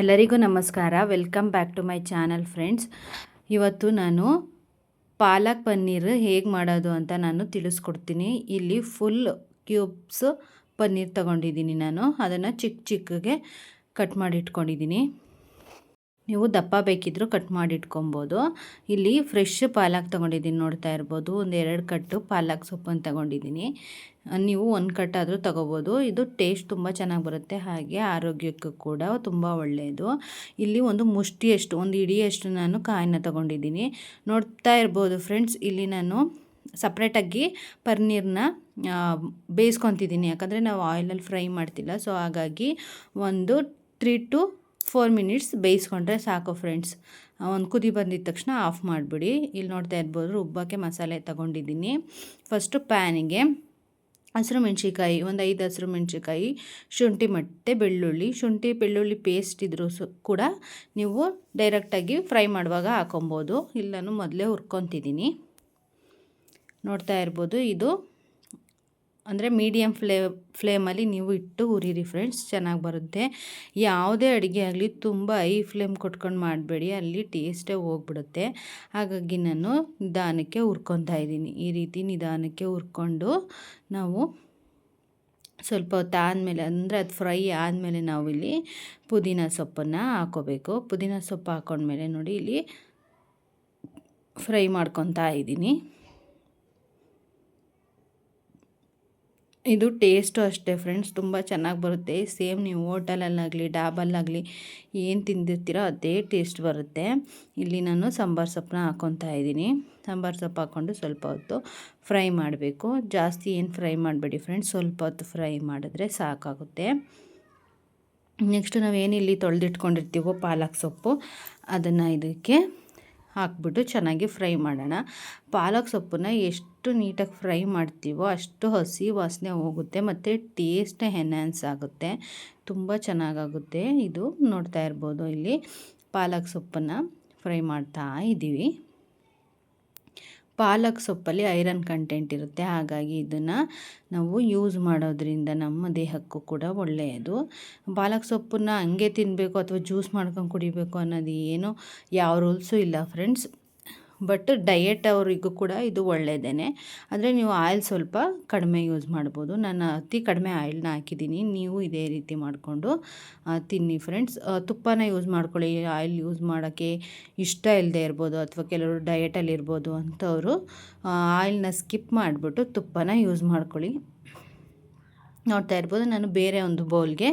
ಎಲ್ಲರಿಗೂ ನಮಸ್ಕಾರ. Welcome back to my channel friends ಇವತ್ತು ನಾನು ಪಾಲಕ್ ಪನ್ನೀರ್ ಹೇಗೆ ಮಾಡೋದು ಅಂತ ನಾನು ತಿಳಿಸ್ಕೊಡ್ತೀನಿ. ಇಲ್ಲಿ ಫುಲ್ ಕ್ಯೂಬ್ಸ್ ಪನ್ನೀರ್ ತಗೊಂಡಿದ್ದೀನಿ ನಾನು. ಅದನ್ನು ಚಿಕ್ಕ ಚಿಕ್ಕಗೆ ಕಟ್ ಮಾಡಿ ಇಟ್ಕೊಂಡಿದ್ದೀನಿ ನೀವು ದಪ್ಪ ಬೇಕಿದ್ದರೂ ಕಟ್ ಮಾಡಿ ಇಟ್ಕೊಬೋದು ಇಲ್ಲಿ ಫ್ರೆಶ್ ಪಾಲಕ್ ತೊಗೊಂಡಿದ್ದೀನಿ ನೋಡ್ತಾ ಇರ್ಬೋದು. ಒಂದು ಎರಡು ಕಟ್ಟು ಪಾಲಕ್ ಸೊಪ್ಪನ್ನು ತೊಗೊಂಡಿದ್ದೀನಿ. ನೀವು ಒಂದು ಕಟ್ಟಾದರೂ ತೊಗೋಬೋದು. ಇದು ಟೇಸ್ಟ್ ತುಂಬ ಚೆನ್ನಾಗಿ ಬರುತ್ತೆ. ಹಾಗೆ ಆರೋಗ್ಯಕ್ಕೂ ಕೂಡ ತುಂಬ ಒಳ್ಳೆಯದು ಇಲ್ಲಿ ಒಂದು ಮುಷ್ಟಿಯಷ್ಟು, ಒಂದು ಇಡಿಯಷ್ಟು ನಾನು ಕಾಯಿನ ತೊಗೊಂಡಿದ್ದೀನಿ. ನೋಡ್ತಾ ಇರ್ಬೋದು ಫ್ರೆಂಡ್ಸ್ ಇಲ್ಲಿ ನಾನು ಸಪ್ರೇಟಾಗಿ ಪನ್ನೀರನ್ನ ಬೇಯಿಸ್ಕೊತಿದ್ದೀನಿ. ಯಾಕಂದರೆ ನಾವು ಆಯಿಲಲ್ಲಿ ಫ್ರೈ ಮಾಡ್ತಿಲ್ಲ. ಸೊ ಹಾಗಾಗಿ ಒಂದು ತ್ರೀ ಟು ಫೋರ್ ಮಿನಿಟ್ಸ್ ಬೇಯಿಸ್ಕೊಂಡ್ರೆ ಸಾಕು ಫ್ರೆಂಡ್ಸ್ ಒಂದು ಕುದಿ ಬಂದಿದ ತಕ್ಷಣ ಆಫ್ ಮಾಡಿಬಿಡಿ. ಇಲ್ಲಿ ನೋಡ್ತಾ ಇರ್ಬೋದು ರುಬ್ಬಕ್ಕೆ ಮಸಾಲೆ ತಗೊಂಡಿದ್ದೀನಿ. ಫಸ್ಟು ಪ್ಯಾನಿಗೆ ಹಸಿರು ಮೆಣ್ಸಿಕಾಯಿ ಒಂದು ಐದು ಹಸಿರು ಮೆಣಸಿಕಾಯಿ ಶುಂಠಿ ಮತ್ತು ಬೆಳ್ಳುಳ್ಳಿ. ಶುಂಠಿ, ಬೆಳ್ಳುಳ್ಳಿ ಪೇಸ್ಟ್ ಇದ್ರೂ ಕೂಡ ನೀವು ಡೈರೆಕ್ಟಾಗಿ ಫ್ರೈ ಮಾಡುವಾಗ ಹಾಕೊಬೋದು. ಇಲ್ಲನೂ ನಾನು ಮೊದಲೇ ಹುರ್ಕೊತಿದ್ದೀನಿ. ನೋಡ್ತಾ ಇರ್ಬೋದು ಇದು ಅಂದರೆ ಮೀಡಿಯಮ್ ಫ್ಲೇ ಫ್ಲೇಮಲ್ಲಿ ನೀವು ಇಟ್ಟು ಉರಿರಿ ಫ್ರೆಂಡ್ಸ್ ಚೆನ್ನಾಗಿ ಬರುತ್ತೆ. ಯಾವುದೇ ಅಡುಗೆ ಆಗಲಿ ತುಂಬ ಐ ಫ್ಲೇಮ್ ಕೊಟ್ಕೊಂಡು ಮಾಡಬೇಡಿ, ಅಲ್ಲಿ ಟೇಸ್ಟೇ ಹೋಗ್ಬಿಡುತ್ತೆ. ಹಾಗಾಗಿ ನಾನು ನಿಧಾನಕ್ಕೆ ಹುರ್ಕೊತಾ ಇದ್ದೀನಿ. ಈ ರೀತಿ ನಿಧಾನಕ್ಕೆ ಹುರ್ಕೊಂಡು ನಾವು ಸ್ವಲ್ಪ ಹೊತ್ತು ಆದಮೇಲೆ ಅಂದರೆ ಅದು ಫ್ರೈ ಆದಮೇಲೆ ನಾವು ಇಲ್ಲಿ ಪುದೀನ ಸೊಪ್ಪನ್ನು ಹಾಕೋಬೇಕು. ಪುದೀನ ಸೊಪ್ಪು ಹಾಕೊಂಡ್ಮೇಲೆ ನೋಡಿ ಇಲ್ಲಿ ಫ್ರೈ ಮಾಡ್ಕೊತಾ ಇದ್ದೀನಿ. ಇದು ಟೇಸ್ಟು ಅಷ್ಟೇ ಫ್ರೆಂಡ್ಸ್, ತುಂಬ ಚೆನ್ನಾಗಿ ಬರುತ್ತೆ. ಸೇಮ್ ನೀವು ಹೋಟೆಲಲ್ಲಾಗಲಿ, ಡಾಬಲ್ಲಾಗಲಿ ಏನು ತಿಂದಿರ್ತೀರೋ ಅದೇ ಟೇಸ್ಟ್ ಬರುತ್ತೆ. ಇಲ್ಲಿ ನಾನು ಸಾಂಬಾರು ಸೊಪ್ಪನ್ನ ಹಾಕ್ಕೊತಾ ಇದ್ದೀನಿ. ಸಾಂಬಾರು ಸೊಪ್ಪು ಹಾಕ್ಕೊಂಡು ಸ್ವಲ್ಪ ಹೊತ್ತು ಫ್ರೈ ಮಾಡಬೇಕು. ಜಾಸ್ತಿ ಏನು ಫ್ರೈ ಮಾಡಬೇಡಿ ಫ್ರೆಂಡ್ಸ್, ಸ್ವಲ್ಪ ಹೊತ್ತು ಫ್ರೈ ಮಾಡಿದ್ರೆ ಸಾಕಾಗುತ್ತೆ. ನೆಕ್ಸ್ಟ್ ನಾವೇನಿಲ್ಲಿ ತೊಳೆದಿಟ್ಕೊಂಡಿರ್ತೀವೋ ಪಾಲಕ್ ಸೊಪ್ಪು, ಅದನ್ನು ಇದಕ್ಕೆ ಹಾಕ್ಬಿಟ್ಟು ಚೆನ್ನಾಗಿ ಫ್ರೈ ಮಾಡೋಣ. ಪಾಲಕ್ ಸೊಪ್ಪನ್ನ ಎಷ್ಟು ನೀಟಾಗಿ ಫ್ರೈ ಮಾಡ್ತೀವೋ ಅಷ್ಟು ಹಸಿ ವಾಸನೆ ಹೋಗುತ್ತೆ ಮತ್ತು ಟೇಸ್ಟ್ ಎನ್ಹ್ಯಾನ್ಸ್ ಆಗುತ್ತೆ. ತುಂಬ ಚೆನ್ನಾಗಾಗುತ್ತೆ. ಇದು ನೋಡ್ತಾ ಇರ್ಬೋದು ಇಲ್ಲಿ ಪಾಲಕ್ ಸೊಪ್ಪನ್ನು ಫ್ರೈ ಮಾಡ್ತಾ ಇದ್ದೀವಿ ಪಾಲಕ್ ಸೊಪ್ಪಲ್ಲಿ ಐರನ್ ಕಂಟೆಂಟ್ ಇರುತ್ತೆ, ಹಾಗಾಗಿ ಇದನ್ನು ನಾವು ಯೂಸ್ ಮಾಡೋದ್ರಿಂದ ನಮ್ಮ ದೇಹಕ್ಕೂ ಕೂಡ ಒಳ್ಳೆಯದು. ಪಾಲಕ್ ಸೊಪ್ಪನ್ನು ಹಂಗೆ ತಿನ್ನಬೇಕು ಅಥವಾ ಜ್ಯೂಸ್ ಮಾಡ್ಕೊಂಡು ಕುಡಿಬೇಕು ಅನ್ನೋದು ಏನು ಯಾವ ರೂಲ್ಸು ಇಲ್ಲ ಫ್ರೆಂಡ್ಸ್ ಬಟ್ ಡಯೆಟ್ ಅವರಿಗೂ ಕೂಡ ಇದು ಒಳ್ಳೆಯದೇ ಅಂದರೆ ನೀವು ಆಯಿಲ್ ಸ್ವಲ್ಪ ಕಡಿಮೆ ಯೂಸ್ ಮಾಡ್ಬೋದು. ನಾನು ಅತಿ ಕಡಿಮೆ ಆಯಿಲ್ನ ಹಾಕಿದ್ದೀನಿ. ನೀವು ಇದೇ ರೀತಿ ಮಾಡಿಕೊಂಡು ತಿನ್ನಿ ಫ್ರೆಂಡ್ಸ್ ತುಪ್ಪನ ಯೂಸ್ ಮಾಡ್ಕೊಳ್ಳಿ. ಆಯಿಲ್ ಯೂಸ್ ಮಾಡೋಕ್ಕೆ ಇಷ್ಟ ಇಲ್ಲದೆ ಇರ್ಬೋದು ಅಥವಾ ಕೆಲವರು ಡಯೆಟಲ್ಲಿ ಇರ್ಬೋದು ಅಂಥವರು ಆಯಿಲ್ನ ಸ್ಕಿಪ್ ಮಾಡಿಬಿಟ್ಟು ತುಪ್ಪನ ಯೂಸ್ ಮಾಡ್ಕೊಳ್ಳಿ. ನೋಡ್ತಾ ಇರ್ಬೋದು. ನಾನು ಬೇರೆ ಒಂದು ಬೌಲ್ಗೆ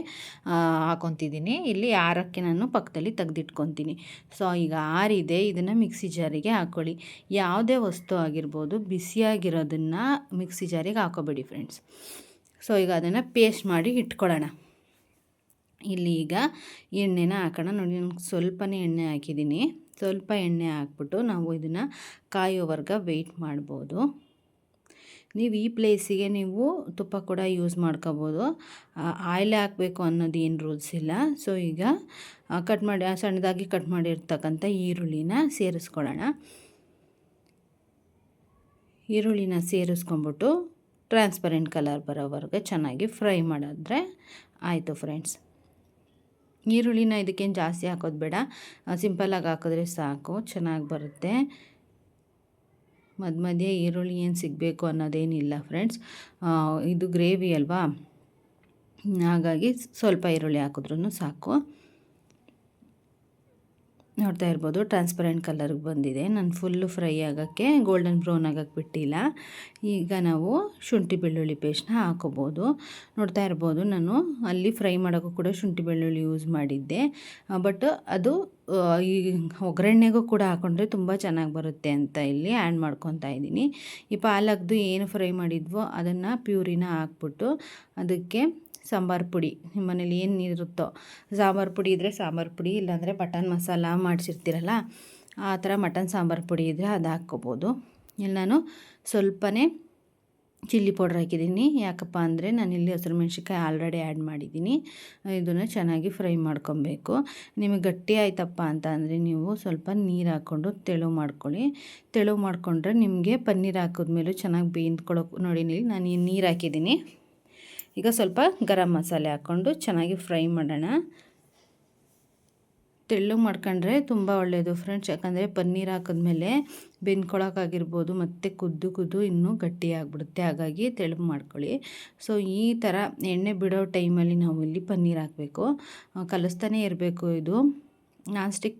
ಹಾಕೊತಿದ್ದೀನಿ. ಇಲ್ಲಿ ಆರಕ್ಕೆ ನಾನು ಪಕ್ಕದಲ್ಲಿ ತೆಗೆದಿಟ್ಕೊತೀನಿ. ಸೊ, ಈಗ ಆರಿದೆ. ಇದನ್ನು ಮಿಕ್ಸಿ ಜಾರಿಗೆ ಹಾಕ್ಕೊಳ್ಳಿ ಯಾವುದೇ ವಸ್ತು ಆಗಿರ್ಬೋದು, ಬಿಸಿಯಾಗಿರೋದನ್ನು ಮಿಕ್ಸಿ ಜಾರಿಗೆ ಹಾಕೋಬೇಡಿ ಫ್ರೆಂಡ್ಸ್. ಸೊ, ಈಗ ಅದನ್ನು ಪೇಸ್ಟ್ ಮಾಡಿ ಇಟ್ಕೊಳ್ಳೋಣ. ಇಲ್ಲಿ ಈಗ ಎಣ್ಣೆನ ಹಾಕೋಣ. ನೋಡಿ, ನಾನು ಸ್ವಲ್ಪನೇ ಎಣ್ಣೆ ಹಾಕಿದ್ದೀನಿ. ಸ್ವಲ್ಪ ಎಣ್ಣೆ ಹಾಕ್ಬಿಟ್ಟು ನಾವು ಇದನ್ನು ಕಾಯೋವರ್ಗ ವೆಯ್ಟ್ ಮಾಡ್ಬೋದು. ನೀವು ಈ ಪ್ಲೇಸಿಗೆ ನೀವು ತುಪ್ಪ ಕೂಡ ಯೂಸ್ ಮಾಡ್ಕೋಬೋದು. ಆಯಿಲ್ ಹಾಕಬೇಕು ಅನ್ನೋದು ಏನು ರೂಲ್ಸ್ ಇಲ್ಲ. ಸೊ ಈಗ ಕಟ್ ಮಾಡಿ ಸಣ್ಣದಾಗಿ ಕಟ್ ಮಾಡಿರ್ತಕ್ಕಂಥ ಈರುಳ್ಳಿನ ಸೇರಿಸ್ಕೊಳ್ಳೋಣ. ಈರುಳ್ಳಿನ ಸೇರಿಸ್ಕೊಂಬಿಟ್ಟು ಟ್ರಾನ್ಸ್ಪರೆಂಟ್ ಕಲರ್ ಬರೋವರೆಗೆ ಚೆನ್ನಾಗಿ ಫ್ರೈ ಮಾಡಿದ್ರೆ ಆಯಿತು ಫ್ರೆಂಡ್ಸ್ ಈರುಳ್ಳಿನ ಇದಕ್ಕೇನು ಜಾಸ್ತಿ ಹಾಕೋದು ಬೇಡ. ಸಿಂಪಲ್ಲಾಗಿ ಹಾಕಿದ್ರೆ ಸಾಕು, ಚೆನ್ನಾಗಿ ಬರುತ್ತೆ. ಮಧ್ಯ ಮಧ್ಯೆ ಈರುಳ್ಳಿ ಏನು ಸಿಗಬೇಕು ಅನ್ನೋದೇನಿಲ್ಲ ಫ್ರೆಂಡ್ಸ್ ಇದು ಗ್ರೇವಿ ಅಲ್ವಾ? ಹಾಗಾಗಿ ಸ್ವಲ್ಪ ಈರುಳ್ಳಿ ಹಾಕಿದ್ರೂ ಸಾಕು. ನೋಡ್ತಾ ಇರ್ಬೋದು ಟ್ರಾನ್ಸ್ಪರೆಂಟ್ ಕಲರ್ಗೆ ಬಂದಿದೆ. ನಾನು ಫುಲ್ಲು ಫ್ರೈ ಆಗೋಕ್ಕೆ ಗೋಲ್ಡನ್ ಬ್ರೌನ್ ಆಗೋಕ್ಕೆ ಬಿಟ್ಟಿಲ್ಲ. ಈಗ ನಾವು ಶುಂಠಿ ಬೆಳ್ಳುಳ್ಳಿ ಪೇಸ್ಟ್ನ ಹಾಕೋಬೋದು. ನೋಡ್ತಾ ಇರ್ಬೋದು, ನಾನು ಅಲ್ಲಿ ಫ್ರೈ ಮಾಡೋಕ್ಕೂ ಕೂಡ ಶುಂಠಿ ಬೆಳ್ಳುಳ್ಳಿ ಯೂಸ್ ಮಾಡಿದ್ದೆ. ಬಟ್ ಅದು ಈ ಒಗ್ಗರಣೆಗೂ ಕೂಡ ಹಾಕೊಂಡ್ರೆ ತುಂಬ ಚೆನ್ನಾಗಿ ಬರುತ್ತೆ ಅಂತ ಇಲ್ಲಿ ಆ್ಯಡ್ ಮಾಡ್ಕೊತಾ ಇದ್ದೀನಿ. ಈ ಪಾಲಕ್ದು ಏನು ಫ್ರೈ ಮಾಡಿದ್ವೋ ಅದನ್ನು ಪ್ಯೂರಿನ ಹಾಕ್ಬಿಟ್ಟು ಅದಕ್ಕೆ ಸಾಂಬಾರು ಪುಡಿ. ನಿಮ್ಮ ಮನೇಲಿ ಏನು ಇರುತ್ತೋ ಸಾಂಬಾರು ಪುಡಿ ಇದ್ದರೆ ಸಾಂಬಾರು ಪುಡಿ, ಇಲ್ಲಾಂದರೆ ಮಟನ್ ಮಸಾಲ ಮಾಡಿಸಿರ್ತೀರಲ್ಲ, ಆ ಥರ ಮಟನ್ ಸಾಂಬಾರು ಪುಡಿ ಇದ್ದರೆ ಅದು ಹಾಕ್ಕೋಬೋದು. ಇಲ್ಲಿ ನಾನು ಸ್ವಲ್ಪನೇ ಚಿಲ್ಲಿ ಪೌಡ್ರ್ ಹಾಕಿದ್ದೀನಿ. ಯಾಕಪ್ಪ ಅಂದರೆ ನಾನಿಲ್ಲಿ ಹಸಿರು ಮೆಣ್ಸಿನ್ಕಾಯಿ ಆಲ್ರೆಡಿ ಆ್ಯಡ್ ಮಾಡಿದ್ದೀನಿ. ಇದನ್ನು ಚೆನ್ನಾಗಿ ಫ್ರೈ ಮಾಡ್ಕೊಬೇಕು. ನಿಮಗೆ ಗಟ್ಟಿ ಆಯ್ತಪ್ಪ ಅಂತ ಅಂದರೆ ನೀವು ಸ್ವಲ್ಪ ನೀರು ಹಾಕ್ಕೊಂಡು ತೆಳು ಮಾಡ್ಕೊಳ್ಳಿ. ತೆಳು ಮಾಡಿಕೊಂಡ್ರೆ ನಿಮಗೆ ಪನ್ನೀರ್ ಹಾಕಿದ್ಮೇಲೂ ಚೆನ್ನಾಗಿ ಬೇಯ್ದುಕೊಳ್ಳೋಕೆ ನೋಡಿ ನಾನು ನೀರು ಹಾಕಿದ್ದೀನಿ. ಈಗ ಸ್ವಲ್ಪ ಗರಂ ಮಸಾಲೆ ಹಾಕ್ಕೊಂಡು ಚೆನ್ನಾಗಿ ಫ್ರೈ ಮಾಡೋಣ. ತೆಳ್ಳು ಮಾಡ್ಕೊಂಡ್ರೆ ತುಂಬ ಒಳ್ಳೆಯದು ಫ್ರೆಂಡ್ಸ್, ಯಾಕಂದರೆ ಪನ್ನೀರ್ ಹಾಕಿದ್ಮೇಲೆ ಬೆಂದ್ಕೊಳಕ್ಕಾಗಿರ್ಬೋದು ಮತ್ತು ಕುದ್ದು ಕುದ್ದು ಇನ್ನೂ ಗಟ್ಟಿಯಾಗ್ಬಿಡುತ್ತೆ ಹಾಗಾಗಿ ತೆಳ್ಳು ಮಾಡ್ಕೊಳ್ಳಿ. ಸೊ ಈ ಥರ ಎಣ್ಣೆ ಬಿಡೋ ಟೈಮಲ್ಲಿ ನಾವು ಇಲ್ಲಿ ಪನ್ನೀರ್ ಹಾಕಬೇಕು. ಕಲಿಸ್ತಾನೆ ಇರಬೇಕು ಇದು. ನಾನ್ ಸ್ಟಿಕ್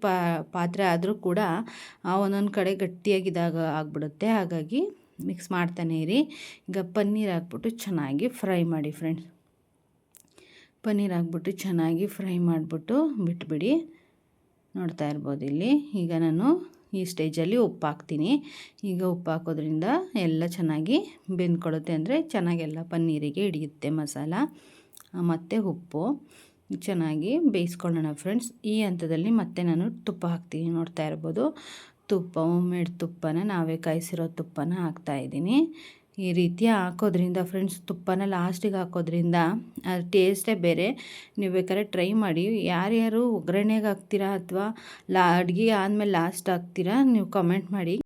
ಪಾತ್ರೆ ಆದರೂ ಕೂಡ ಒಂದೊಂದು ಕಡೆ ಗಟ್ಟಿಯಾಗಿದಾಗ ಆಗಿಬಿಡುತ್ತೆ. ಹಾಗಾಗಿ ಮಿಕ್ಸ್ ಮಾಡ್ತಾನೆ ಇರಿ. ಈಗ ಪನ್ನೀರ್ ಹಾಕ್ಬಿಟ್ಟು ಚೆನ್ನಾಗಿ ಫ್ರೈ ಮಾಡಿ ಫ್ರೆಂಡ್ಸ್. ಪನ್ನೀರ್ ಹಾಕ್ಬಿಟ್ಟು ಚೆನ್ನಾಗಿ ಫ್ರೈ ಮಾಡಿಬಿಟ್ಟು ಬಿಟ್ಬಿಡಿ. ನೋಡ್ತಾ ಇರ್ಬೋದು ಇಲ್ಲಿ. ಈಗ ನಾನು ಈ ಸ್ಟೇಜಲ್ಲಿ ಉಪ್ಪು ಹಾಕ್ತೀನಿ. ಈಗ ಉಪ್ಪು ಹಾಕೋದ್ರಿಂದ ಎಲ್ಲ ಚೆನ್ನಾಗಿ ಬೆಂದ್ಕೊಳ್ಳುತ್ತೆ ಅಂದರೆ ಚೆನ್ನಾಗೆಲ್ಲ ಪನ್ನೀರಿಗೆ ಹಿಡಿಯುತ್ತೆ ಮಸಾಲ ಮತ್ತು ಉಪ್ಪು. ಚೆನ್ನಾಗಿ ಬೇಯಿಸ್ಕೊಳ್ಳೋಣ ಫ್ರೆಂಡ್ಸ್. ಈ ಹಂತದಲ್ಲಿ ಮತ್ತೆ ನಾನು ತುಪ್ಪ ಹಾಕ್ತೀನಿ. ನೋಡ್ತಾ ಇರ್ಬೋದು. ತುಪ್ಪ ಮೇಡ್ ತುಪ್ಪನ ನಾವೇ ಕಾಯಿಸಿರೋ ತುಪ್ಪನ ಹಾಕ್ತಾಯಿದ್ದೀನಿ ಈ ರೀತಿ ಹಾಕೋದ್ರಿಂದ ಫ್ರೆಂಡ್ಸ್ ತುಪ್ಪನ ಲಾಸ್ಟಿಗೆ ಹಾಕೋದ್ರಿಂದ ಅದು ಟೇಸ್ಟೇ ಬೇರೆ. ನೀವು ಬೇಕಾದ್ರೆ ಟ್ರೈ ಮಾಡಿ. ಯಾರ್ಯಾರು ಒಗ್ಗರಣೆಗೆ ಹಾಕ್ತೀರಾ ಅಥವಾ ಲಾ ಅಡುಗೆ ಆದಮೇಲೆ ಲಾಸ್ಟ್ ಹಾಕ್ತೀರಾ, ನೀವು ಕಮೆಂಟ್ ಮಾಡಿ.